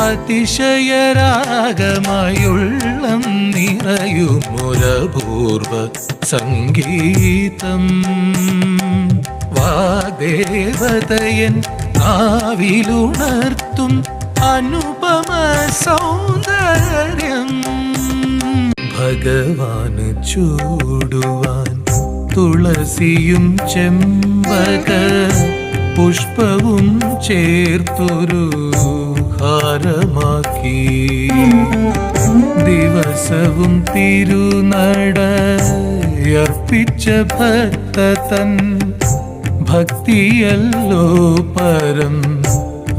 അതിശയരാഗമായുള്ളം നിറയുമുരപൂർവ സംഗീതം. വാദേവതയൻ ആവിലുണർത്തും അനുപമ സൗന്ദര്യം. ഭഗവാന് ചൂടുവാൻ തുളസിയും ചെമ്പക പുഷ്പവും ചേർത്തൊരു ഹാരമാക്കി ദിവസവും തിരുനടയർപ്പിച്ച ഭക്ത തൻ ഭക്തിയല്ലോ പരം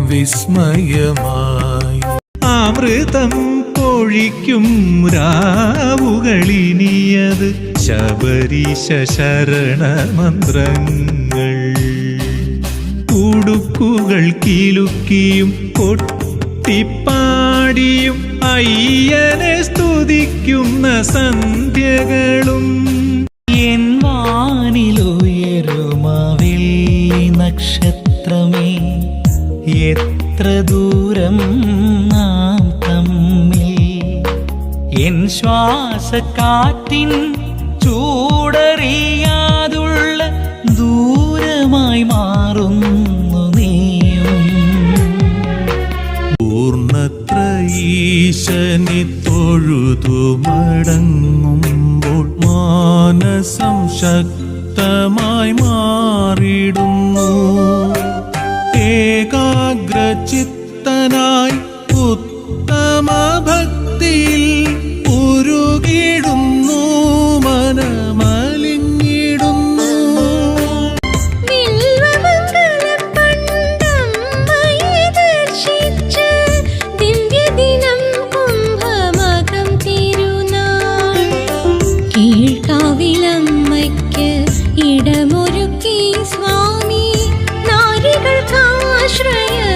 വിസ്മയമായി. അമൃതം പൊഴിക്കും രാവുകളിനിയത് ശബരീശ ശരണമന്ത്രങ്ങൾ ഉടുക്കുകൾ കിലുക്കിയും കൊട്ടിപ്പാടിയും അയ്യനെ സ്തുതിക്കുന്ന സന്ധ്യകളും. എൻ വാനിലുയരുമാവിൽ നക്ഷത്രമേ എത്ര ദൂരം നാം തമ്മിൽ? എൻ ശ്വാസക്കാറ്റിൻ ചൂടറിയാതുള്ള ദൂരമായി മാറുന്നു. ഈശനി തൊഴുതു മടങ്ങുമ്പോൾ മാനസം ശക്തമായി മാറിടുന്നു 水。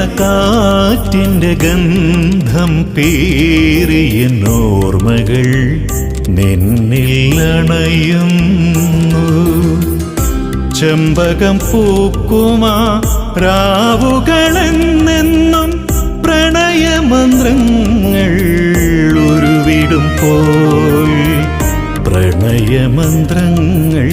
പാതിര കാറ്റിന്റെ ഗന്ധം പേറിയ നോർമകൾ നിന്നിൽ അണയുന്നു. ചെമ്പകം പൂക്കുമാ പ്രാവുകളെന്നെന്നും പ്രണയമന്ത്രങ്ങൾ ഉരുവിടും പോൽ പ്രണയമന്ത്രങ്ങൾ